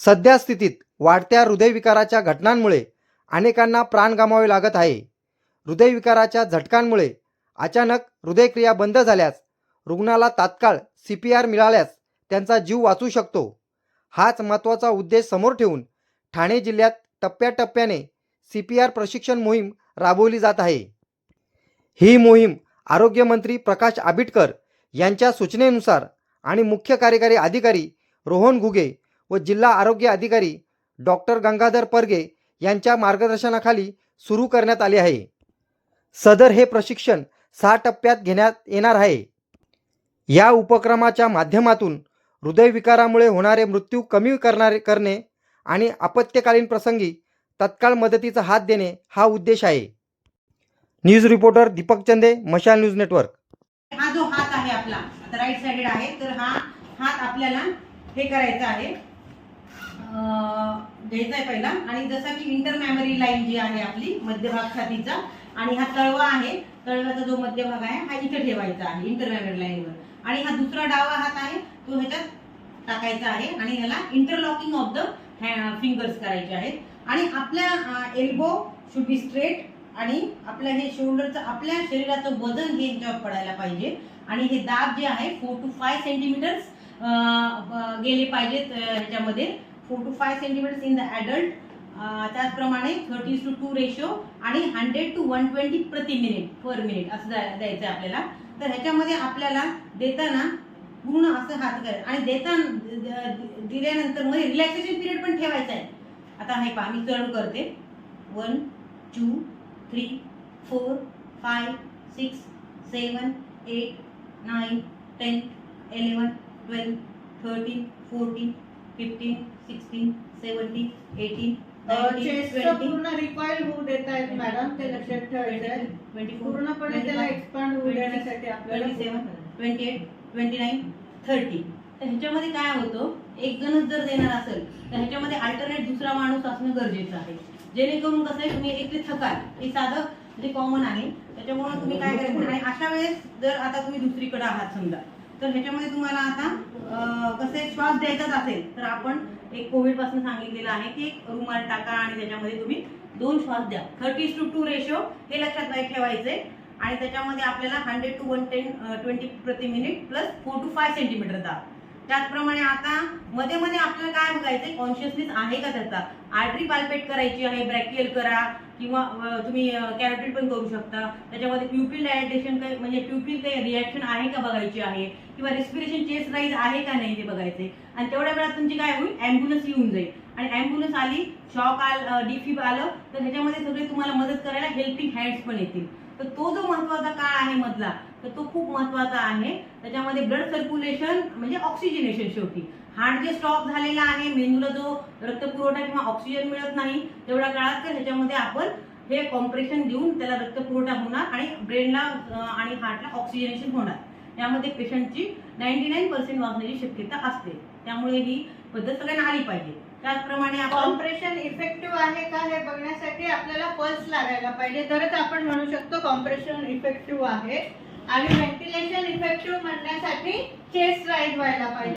सध्या स्थितीत वाढत्या हृदयविकाराच्या घटनांमुळे अनेकांना प्राण गमावे लागत आहे. हृदयविकाराच्या झटकांमुळे अचानक हृदयक्रिया बंद झाल्यास रुग्णाला तात्काळ सी पी आर मिळाल्यास त्यांचा जीव वाचू शकतो. हाच महत्त्वाचा उद्देश समोर ठेवून ठाणे जिल्ह्यात टप्प्याटप्प्याने सी पी आर प्रशिक्षण मोहीम राबवली जात आहे. ही मोहीम आरोग्यमंत्री प्रकाश आबिटकर यांच्या सूचनेनुसार आणि मुख्य कार्यकारी अधिकारी रोहन घुगे व जिल्हा आरोग्य अधिकारी डॉक्टर गंगाधर परगे यांच्या मार्गदर्शनाखाली सुरू करण्यात आले आहे. सदर हे प्रशिक्षण सहा टप्प्यात घेण्यात येणार आहे. या उपक्रमाच्या माध्यमातून हृदयविकारामुळे होणारे मृत्यू कमी करणारे करणे आणि आपत्कालीन प्रसंगी तत्काळ मदतीचा हात देणे हा उद्देश आहे. न्यूज रिपोर्टर दीपक चंदे मशाल न्यूज नेटवर्क. हा जो हात आहे आपला राईट साइडेड आहे तर हा हात आपल्याला हे करायचा आहे. घ्यायचा आहे पहिला. आणि जसं की इंटर मेमरी लाईन जी आहे आपली मध्यभाग छातीचा आणि हा तळवा आहे तळव्याचा जो मध्यभाग आहे हा इथे ठेवायचा आहे इंटर मेमरी लाईनवर आणि हा दुसरा डावा हात आहे तो ह्याच्यात टाकायचा आहे आणि ह्याला इंटरलॉकिंग ऑफ द फिंगर्स करायचे आहेत. आणि आपल्या एल्बो शुड बी स्ट्रेट आणि आपल्या हे शोल्डरचं आपल्या शरीराचं वजन हे ह्याच्यावर पडायला पाहिजे. आणि हे दाब जे आहे फोर टू फाय सेंटीमीटर्स गेले पाहिजेत ह्याच्यामध्ये. Four two five centimetres in the adult त्याचप्रमाणे थर्टी टू टू रेशो आणि हंड्रेड टू वन ट्वेंटी प्रति मिनिट पर मिनिट असं द्यायचं आहे आपल्याला. तर ह्याच्यामध्ये आपल्याला देताना पूर्ण असं हात करायचं आणि देताना दिल्यानंतरमध्ये रिलॅक्सेशन पिरियड पण ठेवायचा आहे आता हे पहा मी चढ करते. One two three four five six seven eight nine ten eleven twelve thirteen fourteen fifteen sixteen seventeen eighteen पूर्ण रिकॉईल होऊ देत आहेत मॅडम ते लक्षात ठेवायचं पूर्णपणे त्याला एक्सपांड होऊ देण्यासाठी आपल्याला twenty seven twenty eight twenty nine thirty. तर ह्याच्यामध्ये काय होतं? एक जणच जर देणार असेल तर ह्याच्यामध्ये अल्टरनेट दुसरा माणूस असणं गरजेचं आहे. जेणेकरून कसं आहे तुम्ही एकटे थकाल. हे साधं जे कॉमन आहे. त्याच्यामुळे तुम्ही काय करायचं आणि अशा वेळेस जर आता तुम्ही दुसरीकडे आहात समजा. तर ह्याच्यामध्ये तुम्हाला आता कसे श्वास द्यायचाच असेल तर आपण एक कोविडपासून सांगितलेलं आहे की एक रुमाल टाका आणि त्याच्यामध्ये तुम्ही दोन श्वास द्या. थर्टी टू टू रेशो हे लक्षात नाही ठेवायचे. आणि त्याच्यामध्ये आपल्याला hundred to one ten twenty प्रति minute plus four two five centimetre दाब. त्याचप्रमाणे आता मध्ये मध्ये आपल्याला काय बघायचंय? कॉन्शियसनेस आहे का त्याचा? आर्टरी पाल्पेट करायची आहे ब्रॅकियल करा किंवा तुम्ही कॅरोटीड पण करू शकता. त्याच्यामध्ये प्युपिल डायटेशन काही म्हणजे प्युपिल काही रिॲक्शन आहे का बघायची आहे? किंवा रेस्पिरेशन चेस्ट राईज आहे का नाही ते बघायचे आणि तेवढ्या वेळात तुमची काय होईल? अँब्युलन्स येऊन जाईल. आणि अँब्युलन्स आली शॉक आल डिफिप आलं तर त्याच्यामध्ये सगळे तुम्हाला मदत करायला हेल्पिंग हँड्स पण येतील. तर तो जो महत्त्वाचा काळ आहे मधला तर तो खूप महत्त्वाचा आहे. त्याच्यामध्ये ब्लड सर्क्युलेशन म्हणजे ऑक्सिजनेशन शेवटी. हार्ट जे स्टॉप झालेला आहे मेंदूला जो रक्तपुरवठा किंवा ऑक्सिजन मिळत नाही तेवढ्या काळात तर ह्याच्यामध्ये आपण हे कॉम्प्रेशन देऊन त्याला रक्तपुरवठा होणार आणि ब्रेनला आणि हार्टला ऑक्सिजनेशन होणार. यामध्ये पेशंटची नाईन्टी नाईन पर्सेंट वाचण्याची शक्यता असते. त्यामुळे ही पद्धत सगळ्यांना आली पाहिजे. त्याचप्रमाणे आपण कॉम्प्रेशन इफेक्टिव्ह आहे का हे बघण्यासाठी आपल्याला पल्स लागायला पाहिजे. तरच आपण म्हणू शकतो कॉम्प्रेशन इफेक्टिव्ह आहे. आणि व्हेंटिलेशन इफेक्टिव्ह म्हणण्यासाठी चेस्ट राईज व्हायला पाहिजे.